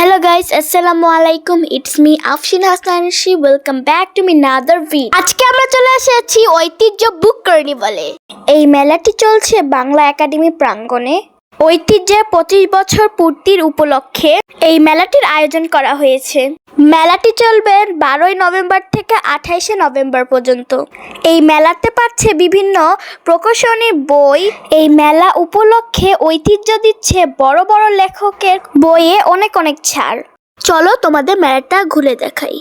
Hello guys আসসালামু আলাইকুম it's me Afsin Hasanshi welcome back to my another V আজকে আমরা চলে এসেছি ঐতিহ্য বুক কার্নিভালে এই মেলাটি চলছে বাংলা একাডেমি প্রাঙ্গণে। ঐতিহ্যের পঁচিশ বছর পূর্তির উপলক্ষে এই মেলাটির আয়োজন করা হয়েছে। মেলাটি চলবে বারোই নভেম্বর থেকে আঠাইশে নভেম্বর পর্যন্ত। এই মেলাতে পাচ্ছে বিভিন্ন প্রকাশনী বই। এই মেলা উপলক্ষে ঐতিহ্য দিচ্ছে বড় বড় লেখকের বইয়ে অনেক অনেক ছাড়। চলো তোমাদের মেলাটা ঘুরে দেখাই।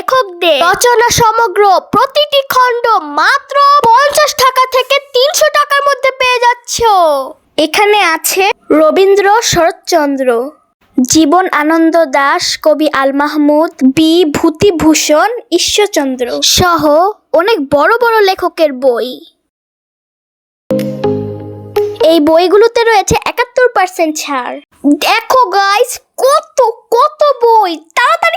লেখকদের রচনা সমগ্র প্রতিটি খণ্ড মাত্র পঞ্চাশ টাকা থেকে তিনশো টাকার মধ্যে পেয়ে যাচ্ছ। এখানে আছে রবীন্দ্র শরৎচন্দ্র, জীবন আনন্দ দাস, কবি আল মাহমুদ, বি ভূতিভূষণ ঈশ্বরচন্দ্র সহ অনেক বড় বড় লেখকের বই। এই বইগুলোতে রয়েছে একাত্তর পার্সেন্ট ছাড়। দেখো গাইস কত কত বই তাড়াতাড়ি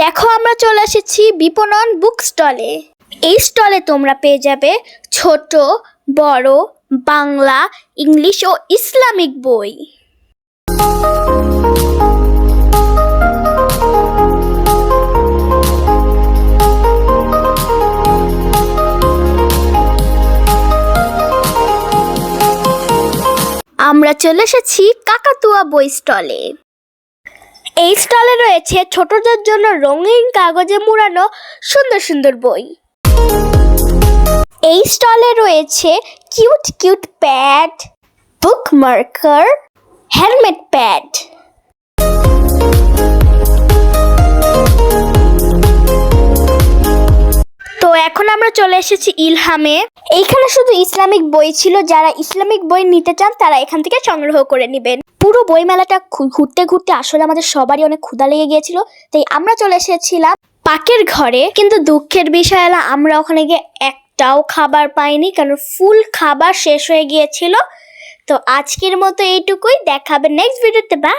দেখো, আমরা চলে এসেছি বিপণন বুক স্টলে এই স্টলে তোমরা পেয়ে যাবে ছোট, বড়, বাংলা, ইংলিশ ও ইসলামিক বই। আমরা চলে এসেছি কাকাতুয়া বই স্টলে এই স্টলে রয়েছে ছোটদের জন্য রঙিন কাগজে মুড়ানো সুন্দর সুন্দর বই। এই স্টলে রয়েছে cute cute pad book marker helmet pad. এখন আমরা চলে এসেছি ইলহামে। এইখানে শুধু ইসলামিক বই ছিল, যারা ইসলামিক বই নিতে চান, তারা এখান থেকে সংগ্রহ করে নেবেন। পুরো বই মেলাটা ঘুরতে ঘুরতে আসলে আমাদের সবারই অনেক ক্ষুধা লেগে গিয়েছিল, তাই আমরা চলে এসেছিলাম পাকের ঘরে। কিন্তু দুঃখের বিষয় হলো, আমরা ওখানে গিয়ে একটাও খাবার পাইনি, কারণ ফুল খাবার শেষ হয়ে গিয়েছিল। তো আজকের মতো এইটুকুই, দেখাবে নেক্সট ভিডিওতে বাই